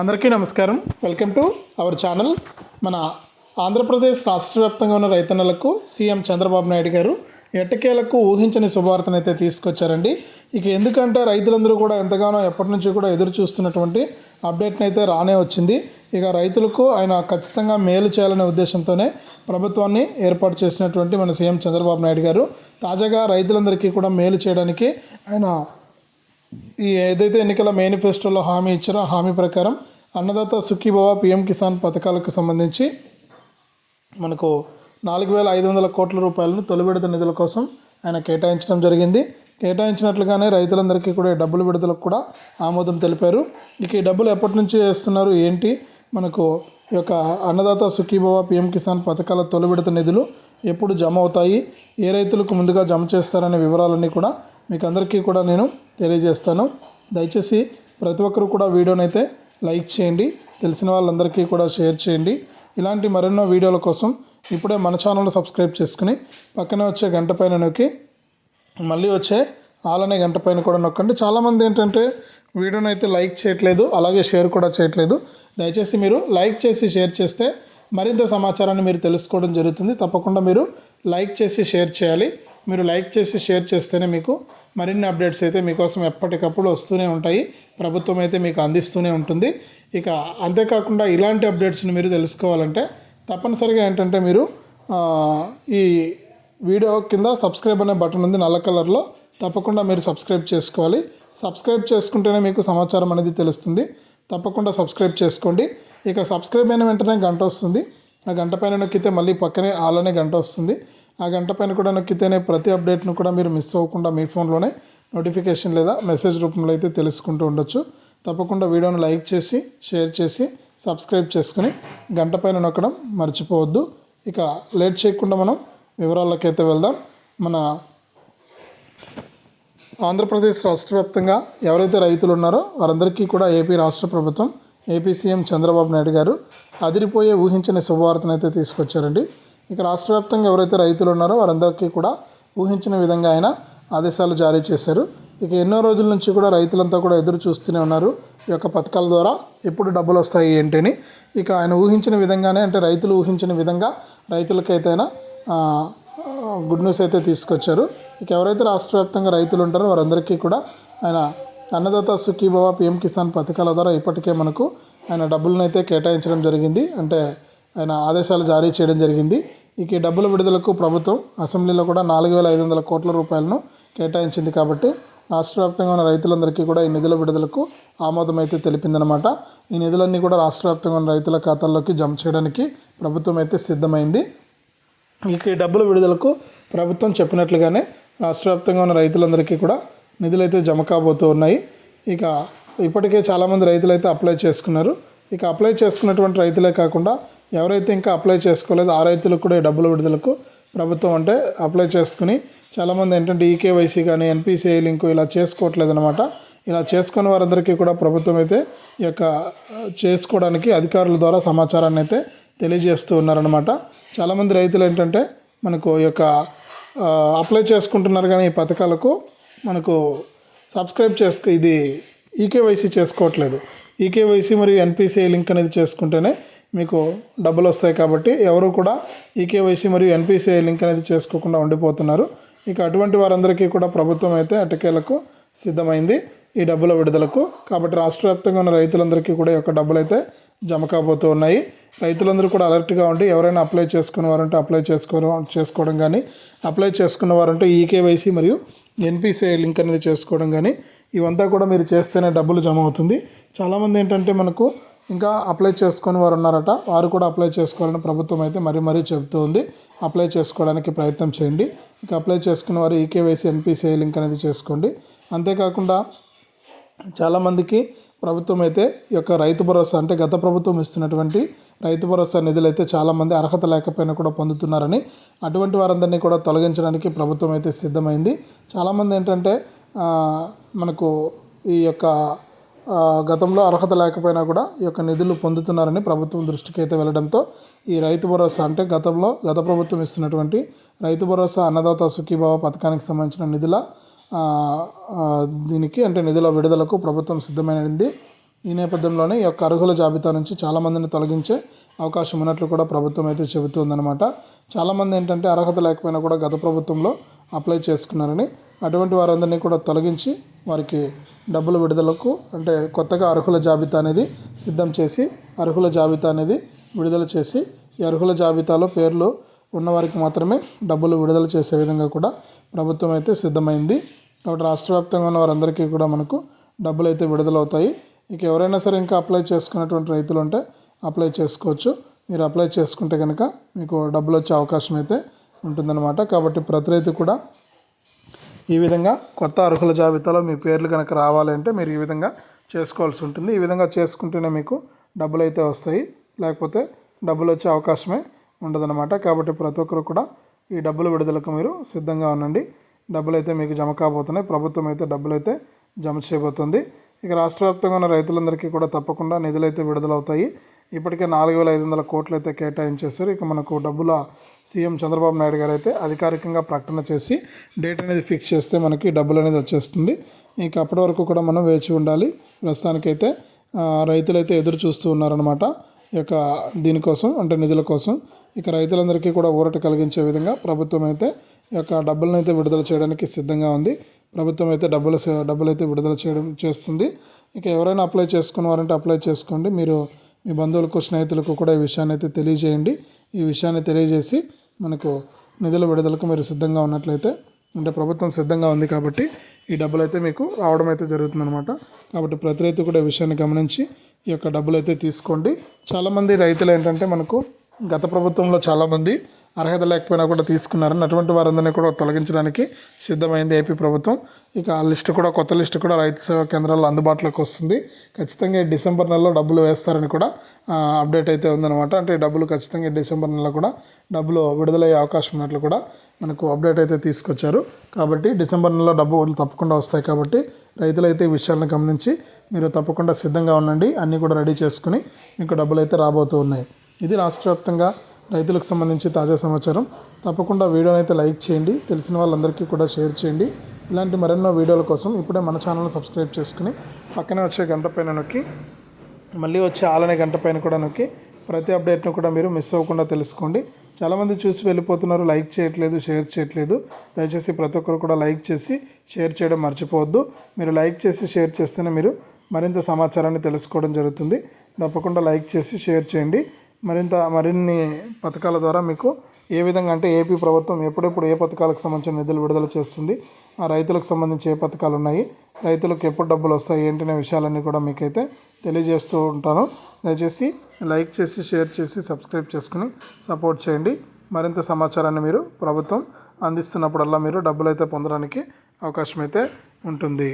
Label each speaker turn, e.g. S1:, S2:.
S1: అందరికీ నమస్కారం. Welcome to our channel మన ఆంధ్రప్రదేశ్ రాష్ట్ర వ్యాప్తంగా ఉన్న రైతన్నలకు సీఎం చంద్రబాబు నాయుడు గారు ఎట్టకేలకు ఊహించని శుభవార్తను అయితే తీసుకొచ్చారండి. ఇక ఎందుకంటే రైతులందరూ కూడా ఎంతగానో ఎప్పటి నుంచి కూడా ఎదురు చూస్తున్నటువంటి అప్డేట్ని అయితే రానే వచ్చింది. ఇక రైతులకు ఆయన ఖచ్చితంగా మేలు చేయాలనే ఉద్దేశంతోనే ప్రభుత్వాన్ని ఏర్పాటు చేసినటువంటి మన సీఎం చంద్రబాబు నాయుడు గారు. తాజాగా రైతులందరికీ కూడా మేలు చేయడానికి ఆయన ఈ ఏదైతే ఎన్నికల మేనిఫెస్టోలో హామీ ఇచ్చారో హామీ ప్రకారం అన్నదాత సుఖీభవ పిఎం కిసాన్ పథకాలకు సంబంధించి మనకు నాలుగు వేల ఐదు వందల కోట్ల రూపాయలను తొలి విడత నిధుల కోసం ఆయన కేటాయించడం జరిగింది. కేటాయించినట్లుగానే రైతులందరికీ కూడా ఈ డబ్బులు విడుదలకు కూడా ఆమోదం తెలిపారు. ఇక ఈ డబ్బులు ఎప్పటి నుంచి వేస్తున్నారు? ఏంటి? మనకు ఈ యొక్క అన్నదాత సుఖీభవ పిఎం కిసాన్ పథకాల తొలి విడత నిధులు ఎప్పుడు జమ అవుతాయి? ఏ రైతులకు ముందుగా జమ చేస్తారనే వివరాలన్నీ కూడా మీకు అందరికీ కూడా నేను తెలియజేస్తాను. దయచేసి ప్రతి ఒక్కరు కూడా వీడియోనైతే లైక్ చేయండి తెలిసిన వాళ్ళందరికీ కూడా షేర్ చేయండి. ఇలాంటి మరెన్నో వీడియోల కోసం ఇప్పుడే మన ఛానల్ సబ్స్క్రైబ్ చేసుకుని పక్కనే వచ్చే గంట పైన నొక్కి మళ్ళీ వచ్చే ఆలనే గంట పైన కూడా నొక్కండి. చాలామంది ఏంటంటే వీడియోని అయితే లైక్ చేయట్లేదు అలాగే షేర్ కూడా చేయట్లేదు. దయచేసి మీరు లైక్ చేసి షేర్ చేస్తే మరింత సమాచారాన్ని మీరు తెలుసుకోవడం జరుగుతుంది. తప్పకుండా మీరు లైక్ చేసి షేర్ చేయాలి. మీరు లైక్ చేసి షేర్ చేస్తేనే మీకు మరిన్ని అప్డేట్స్ అయితే మీకోసం ఎప్పటికప్పుడు వస్తూనే ఉంటాయి. ప్రభుత్వం అయితే మీకు అందిస్తూనే ఉంటుంది. ఇక అంతేకాకుండా ఇలాంటి అప్డేట్స్ని మీరు తెలుసుకోవాలంటే తప్పనిసరిగా ఏంటంటే మీరు ఈ వీడియో కింద సబ్స్క్రైబ్ అనే బటన్ ఉంది నల్ల కలర్లో. తప్పకుండా మీరు సబ్స్క్రైబ్ చేసుకోవాలి. సబ్స్క్రైబ్ చేసుకుంటేనే మీకు సమాచారం అనేది తెలుస్తుంది. తప్పకుండా సబ్స్క్రైబ్ చేసుకోండి. ఇక సబ్స్క్రైబ్ అయిన వెంటనే గంట వస్తుంది. ఆ గంట పైన నొక్కితే మళ్ళీ పక్కనే ఆల్ గంట వస్తుంది. ఆ గంట పైన కూడా నొక్కితేనే ప్రతి అప్డేట్ను కూడా మీరు మిస్ అవ్వకుండా మీ ఫోన్లోనే నోటిఫికేషన్ లేదా మెసేజ్ రూపంలో అయితే తెలుసుకుంటూ ఉండొచ్చు. తప్పకుండా వీడియోను లైక్ చేసి షేర్ చేసి సబ్స్క్రైబ్ చేసుకుని గంట పైన నొక్కడం మర్చిపోవద్దు. ఇక లేట్ చేయకుండా మనం వివరాలకైతే వెళ్దాం. మన ఆంధ్రప్రదేశ్ రాష్ట్ర వ్యాప్తంగా ఎవరైతే రైతులు ఉన్నారో వారందరికీ కూడా ఏపీ రాష్ట్ర ప్రభుత్వం ఏపీ సీఎం చంద్రబాబు నాయుడు గారు అదిరిపోయే ఊహించని శుభవార్తను అయితే తీసుకొచ్చారండి. ఇక రాష్ట్ర వ్యాప్తంగా ఎవరైతే రైతులు ఉన్నారో వారందరికీ కూడా ఊహించిన విధంగా ఆయన ఆదేశాలు జారీ చేశారు. ఇక ఎన్నో రోజుల నుంచి కూడా రైతులంతా కూడా ఎదురు చూస్తూనే ఉన్నారు ఈ యొక్క పథకాల ద్వారా. ఎప్పుడు డబ్బులు వస్తాయి ఏంటని ఇక ఆయన ఊహించిన విధంగానే అంటే రైతులు ఊహించిన విధంగా రైతులకైతే ఆయన గుడ్ న్యూస్ అయితే తీసుకొచ్చారు. ఇక ఎవరైతే రాష్ట్ర వ్యాప్తంగా రైతులు ఉంటారో వారందరికీ కూడా ఆయన అన్నదాత సుఖీభవ పిఎం కిసాన్ పథకాల ద్వారా ఇప్పటికే మనకు ఆయన డబ్బులను అయితే కేటాయించడం జరిగింది. అంటే ఆయన ఆదేశాలు జారీ చేయడం జరిగింది. ఇక ఈ డబ్బుల విడుదలకు ప్రభుత్వం అసెంబ్లీలో కూడా నాలుగు వేల ఐదు వందల కోట్ల రూపాయలను కేటాయించింది కాబట్టి రాష్ట్ర వ్యాప్తంగా ఉన్న రైతులందరికీ కూడా ఈ నిధుల విడుదలకు ఆమోదం అయితే తెలిపిందనమాట ఈ నిధులన్నీ కూడా రాష్ట్ర వ్యాప్తంగా ఉన్న రైతుల ఖాతాల్లోకి జమ చేయడానికి ప్రభుత్వం అయితే సిద్ధమైంది. ఇక ఈ డబ్బుల విడుదలకు ప్రభుత్వం చెప్పినట్లుగానే రాష్ట్ర వ్యాప్తంగా ఉన్న రైతులందరికీ కూడా నిధులైతే జమ కాబోతూ ఉన్నాయి. ఇక ఇప్పటికే చాలామంది రైతులు అయితే అప్లై చేసుకున్నారు. ఇక అప్లై చేసుకున్నటువంటి రైతులే కాకుండా ఎవరైతే ఇంకా అప్లై చేసుకోలేదు ఆ రైతులకు కూడా డబ్బుల విడుదలకు ప్రభుత్వం అంటే అప్లై చేసుకుని చాలామంది ఏంటంటే ఈకేవైసీ కానీ ఎన్పిసిఐ లింకు ఇలా చేసుకోవట్లేదు అనమాట ఇలా చేసుకున్న వారందరికీ కూడా ప్రభుత్వం అయితే ఈ యొక్క చేసుకోవడానికి అధికారుల ద్వారా సమాచారాన్ని అయితే తెలియజేస్తూ ఉన్నారనమాట చాలామంది రైతులు ఏంటంటే మనకు ఈ యొక్క అప్లై చేసుకుంటున్నారు కానీ ఈ పథకాలకు మనకు సబ్స్క్రైబ్ చేసుకు ఇది ఈకేవైసీ చేసుకోవట్లేదు. ఈకేవైసీ మరియు ఎన్పిసిఐ లింక్ అనేది చేసుకుంటేనే మీకు డబ్బులు వస్తాయి కాబట్టి ఎవరు కూడా ఈకేవైసీ మరియు ఎన్పిసిఐ లింక్ అనేది చేసుకోకుండా ఉండిపోతున్నారు. ఇక అటువంటి వారందరికీ కూడా ప్రభుత్వం అయితే అటకేలకు సిద్ధమైంది ఈ డబ్బుల విడుదలకు. కాబట్టి రాష్ట్ర వ్యాప్తంగా ఉన్న రైతులందరికీ కూడా ఈ యొక్క డబ్బులు అయితే జమ కాబోతూ ఉన్నాయి. రైతులందరూ కూడా అలర్ట్గా ఉండి ఎవరైనా అప్లై చేసుకున్న వారంటే అప్లై చేసుకోవడం చేసుకోవడం కానీ అప్లై చేసుకున్న వారంటే ఈకేవైసీ మరియు ఎన్పిసిఐ లింక్ అనేది చేసుకోవడం కానీ ఇవంతా కూడా మీరు చేస్తేనే డబ్బులు జమ అవుతుంది. చాలామంది ఏంటంటే మనకు ఇంకా అప్లై చేసుకుని వారు ఉన్నారట. వారు కూడా అప్లై చేసుకోవాలని ప్రభుత్వం అయితే మరీ మరీ చెబుతూ ఉంది. అప్లై చేసుకోవడానికి ప్రయత్నం చేయండి. ఇంకా అప్లై చేసుకున్న వారు ఈకేవైసీ ఎన్పిసిఐ లింక్ అనేది చేసుకోండి. అంతేకాకుండా చాలామందికి ప్రభుత్వం అయితే ఈ యొక్క రైతు భరోసా అంటే గత ప్రభుత్వం ఇస్తున్నటువంటి రైతు భరోసా నిధులు అయితే చాలామంది అర్హత లేకపోయినా కూడా పొందుతున్నారని అటువంటి వారందరినీ కూడా తొలగించడానికి ప్రభుత్వం అయితే సిద్ధమైంది. చాలామంది ఏంటంటే మనకు ఈ యొక్క గతంలో అర్హత లేకపోయినా కూడా ఈ యొక్క నిధులు పొందుతున్నారని ప్రభుత్వం దృష్టికి అయితే వెళ్ళడంతో ఈ రైతు భరోసా అంటే గతంలో గత ప్రభుత్వం ఇస్తున్నటువంటి రైతు భరోసా అన్నదాత సుఖీభావ పథకానికి సంబంధించిన నిధుల దీనికి అంటే నిధుల విడుదలకు ప్రభుత్వం సిద్ధమైనది. ఈ నేపథ్యంలోనే ఈ యొక్క అర్హుల జాబితా నుంచి చాలామందిని తొలగించే అవకాశం ఉన్నట్లు కూడా ప్రభుత్వం అయితే చెబుతుందన్నమాట. చాలామంది ఏంటంటే అర్హత లేకపోయినా కూడా గత ప్రభుత్వంలో అప్లై చేసుకున్నారని అటువంటి వారందరినీ కూడా తొలగించి వారికి డబ్బుల విడుదలకు అంటే కొత్తగా అర్హుల జాబితా అనేది సిద్ధం చేసి అర్హుల జాబితా అనేది విడుదల చేసి ఈ అర్హుల జాబితాలో పేర్లు ఉన్నవారికి మాత్రమే డబ్బులు విడుదల చేసే విధంగా కూడా ప్రభుత్వం అయితే సిద్ధమైంది. కాబట్టి రాష్ట్ర వ్యాప్తంగా ఉన్న వారందరికీ కూడా మనకు డబ్బులు అయితే విడుదలవుతాయి. ఇక ఎవరైనా సరే ఇంకా అప్లై చేసుకున్నటువంటి రైతులు ఉంటే అప్లై చేసుకోవచ్చు. మీరు అప్లై చేసుకుంటే కనుక మీకు డబ్బులు వచ్చే అవకాశం అయితే ఉంటుందన్నమాట. కాబట్టి ప్రతి రైతు కూడా ఈ విధంగా కొత్త అర్హుల జాబితాలో మీ పేర్లు కనుక రావాలంటే మీరు ఈ విధంగా చేసుకోవాల్సి ఉంటుంది. ఈ విధంగా చేసుకుంటేనే మీకు డబ్బులు అయితే వస్తాయి. లేకపోతే డబ్బులు వచ్చే అవకాశమే ఉండదన్నమాట. కాబట్టి ప్రతి ఒక్కరు కూడా ఈ డబ్బులు విడుదలకు మీరు సిద్ధంగా ఉండండి. డబ్బులు అయితే మీకు జమ కాబోతున్నాయి. ప్రభుత్వం అయితే డబ్బులు అయితే జమ చేయబోతుంది. ఇక రాష్ట్ర వ్యాప్తంగా ఉన్న రైతులందరికీ కూడా తప్పకుండా నిధులు అయితే విడుదలవుతాయి. ఇప్పటికే నాలుగు వేల ఐదు వందల కోట్లు అయితే కేటాయించేస్తారు ఇక మనకు డబ్బుల సీఎం చంద్రబాబు నాయుడు గారు అయితే అధికారికంగా ప్రకటన చేసి డేట్ అనేది ఫిక్స్ చేస్తే మనకి డబ్బులు అనేది వచ్చేస్తుంది. ఇంకా అప్పటి వరకు కూడా మనం వేచి ఉండాలి. ప్రస్తుతానికైతే రైతులైతే ఎదురు చూస్తూ ఉన్నారనమాట ఈ యొక్క దీనికోసం అంటే నిధుల కోసం ఇక రైతులందరికీ కూడా ఊరట కలిగించే విధంగా ప్రభుత్వం అయితే ఈ యొక్క డబ్బులను అయితే విడుదల చేయడానికి సిద్ధంగా ఉంది. ప్రభుత్వం అయితే డబ్బులు డబ్బులు అయితే విడుదల చేయడం చేస్తుంది. ఇక ఎవరైనా అప్లై చేసుకున్నవారంటే అప్లై చేసుకోండి. మీరు మీ బంధువులకు స్నేహితులకు కూడా ఈ విషయాన్ని అయితే తెలియజేయండి. ఈ విషయాన్ని తెలియజేసి మనకు నిధుల విడుదలకు మీరు సిద్ధంగా ఉన్నట్లయితే అంటే ప్రభుత్వం సిద్ధంగా ఉంది కాబట్టి ఈ డబ్బులు అయితే మీకు రావడం అయితే జరుగుతుందన్నమాట. కాబట్టి ప్రతి రైతు కూడా ఈ విషయాన్ని గమనించి ఈ యొక్క డబ్బులు అయితే తీసుకోండి. చాలామంది రైతులు ఏంటంటే మనకు గత ప్రభుత్వంలో చాలామంది అర్హత లేకపోయినా కూడా తీసుకున్నారని అటువంటి వారందరినీ కూడా తొలగించడానికి సిద్ధమైంది ఏపీ ప్రభుత్వం. ఇక ఆ లిస్టు కూడా కొత్త లిస్టు కూడా రైతు సేవా కేంద్రాల్లో అందుబాటులోకి వస్తుంది. ఖచ్చితంగా డిసెంబర్ నెలలో డబ్బులు వేస్తారని కూడా అప్డేట్ అయితే ఉందన్నమాట. అంటే డబ్బులు ఖచ్చితంగా డిసెంబర్ నెలలో కూడా డబ్బులు విడుదలయ్యే అవకాశం ఉన్నట్లు కూడా మనకు అప్డేట్ అయితే తీసుకొచ్చారు. కాబట్టి డిసెంబర్ నెలలో డబ్బులు తప్పకుండా వస్తాయి కాబట్టి రైతులైతే ఈ విషయాలను గమనించి మీరు తప్పకుండా సిద్ధంగా ఉండండి. అన్నీ కూడా రెడీ చేసుకుని మీకు డబ్బులు అయితే రాబోతూ ఉన్నాయి. ఇది రాష్ట్ర వ్యాప్తంగా రైతులకు సంబంధించి తాజా సమాచారం. తప్పకుండా వీడియోని అయితే లైక్ చేయండి. తెలిసిన వాళ్ళందరికీ కూడా షేర్ చేయండి. ఇలాంటి మరెన్నో వీడియోల కోసం ఇప్పుడే మన ఛానల్ సబ్స్క్రైబ్ చేసుకుని పక్కనే వచ్చే గంట పైన నొక్కి మళ్ళీ వచ్చే ఆలనే గంట పైన కూడా నొక్కి ప్రతి అప్డేట్ను కూడా మీరు మిస్ అవ్వకుండా తెలుసుకోండి. చాలామంది చూసి వెళ్ళిపోతున్నారు లైక్ చేయట్లేదు షేర్ చేయట్లేదు. దయచేసి ప్రతి ఒక్కరు కూడా లైక్ చేసి షేర్ చేయడం మర్చిపోవద్దు. మీరు లైక్ చేసి షేర్ చేస్తేనే మీరు మరింత సమాచారాన్ని తెలుసుకోవడం జరుగుతుంది. తప్పకుండా లైక్ చేసి షేర్ చేయండి. మరింత మరిన్ని పథకాల ద్వారా మీకు ఏ విధంగా అంటే ఏపీ ప్రభుత్వం ఎప్పుడెప్పుడు ఏ పథకాలకు సంబంధించిన నిధులు విడుదల చేస్తుంది ఆ రైతులకు సంబంధించి ఏ పథకాలు ఉన్నాయి రైతులకు ఎప్పుడు డబ్బులు వస్తాయి ఏంటనే విషయాలన్నీ కూడా మీకైతే తెలియజేస్తూ ఉంటాను. దయచేసి లైక్ చేసి షేర్ చేసి సబ్స్క్రైబ్ చేసుకుని సపోర్ట్ చేయండి. మరింత సమాచారాన్ని మీరు ప్రభుత్వం అందిస్తున్నప్పుడల్లా మీరు డబ్బులు అయితే పొందడానికి అవకాశం అయితే ఉంటుంది.